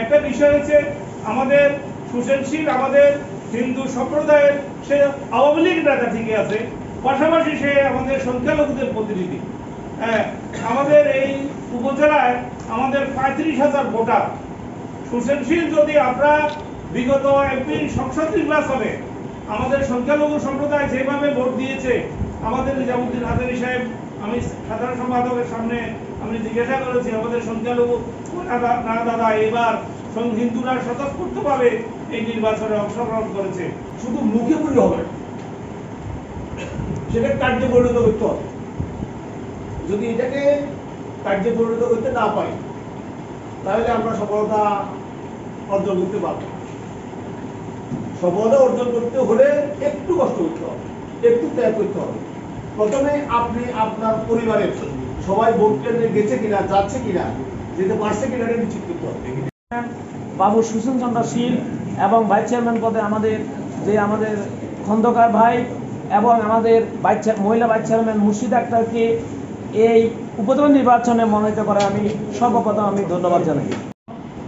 একটা বিষয় হচ্ছে আমাদের সুশীলশীল আমাদের হিন্দু সম্প্রদায়ের সে আওয়ামী লীগ নেতা ঠিকই আছে, পাশাপাশি সে আমাদের সংখ্যালঘুদের প্রতিনিধি। হ্যাঁ আমাদের এই উপজেলায় আমাদের পঁয়ত্রিশ হাজার ভোটার। সুশীলশীল যদি আমরা বিগত এমপি সংসদ নির্বাচনে আমাদের সংখ্যালঘু সম্প্রদায় যেভাবে ভোট দিয়েছে, আমাদের নিজামুদ্দিন হাজারি সাহেব, আমি সাধারণ সম্পাদকের সামনে আমি জিজ্ঞাসা করেছি, আমাদের সংখ্যালঘু না দাদা এবার হিন্দুরা স্বতঃস্ফূর্তভাবে এই নির্বাচনে অংশগ্রহণ করেছে। শুধু মুখে বললে হবে সেটা কার্যে পরিণত করতে হবে। যদি এটাকে কার্যে পরিণত করতে না পারি, তাহলে আমরা সফলতা অর্জন করতে পারব। সফলতা অর্জন করতে হলে একটু কষ্ট করতে হবে, একটু ত্যাগ করতে হবে। প্রথমে আপনি আপনার পরিবারের সবাই ভোট গেছে কিনা, যাচ্ছে কিনা, যেতে পারছে কিনা এটা নিশ্চিত করতে হবে। বাবু সুশীল চন্দ্র শীল এবং ভাইস চেয়ারম্যান পদে আমাদের যে আমাদের খন্দকার ভাই এবং আমাদের ভাইস মহিলা ভাইস চেয়ারম্যান মুর্শিদ আক্তারকে এই উপজেলা নির্বাচনে মনোনীত করে আমি সর্বপ্রথম আমি ধন্যবাদ জানাই।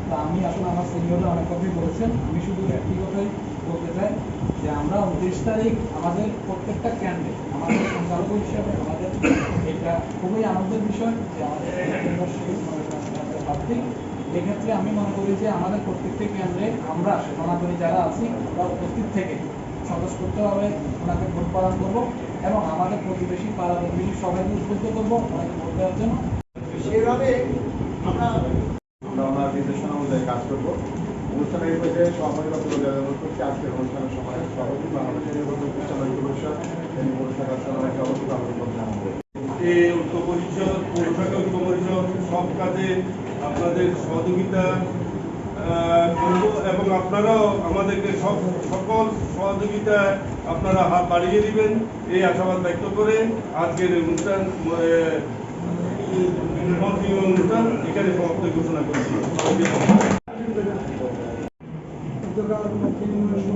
তা আমি আসলে আমার সিনিয়ররা অনেক কথাই বলেছেন। আমি শুধু একটি কথাই বলতে চাই যে আমরা উনত্রিশ তারিখ আমাদের প্রত্যেকটা ক্যান্ডে আমাদের সংখ্যালঘু হিসাবে আমাদের এটা খুবই আনন্দের বিষয় যে আমাদের এক্ষেত্রে আমি মনে করি যে আমাদের প্রত্যেকটি কেন্দ্রে আমরা সনাতনী যারা আছি, আমরা উপস্থিত থেকে স্বতঃস্ফূর্তভাবে ওনাকে ভোট প্রদান করব এবং আমাদের প্রতিবেশী পাড়া প্রতিবেশী সবাইকে উদ্বুদ্ধ করব, ওনাকে ভোট দেওয়ার জন্য। সেভাবে আমরা আমরা ওনার নির্দেশনা অনুষ্ঠানের এই পর্যায়ে সভাপতি বা প্রযোজনা করছি আজকের অনুষ্ঠানের সময় সভাপতি বাংলাদেশের নির্বাচন প্রতিষ্ঠান ঐক্য পরিষদ তিনি পৌরসভা সভাপতি সভাপতি বাংলাদেশ জানাব এই ঐক্য পরিষদ পৌরসভা ঐক্য পরিষদ সব কাজে আপনাদের সহযোগিতা করব এবং আপনারাও আমাদেরকে সব, সকল সহযোগিতা আপনারা হাত বাড়িয়ে দিবেন, এই আশাবাদ ব্যক্ত করে আজকের অনুষ্ঠান অনুষ্ঠান এখানে সমাপ্ত ঘোষণা করছি। naquele momento.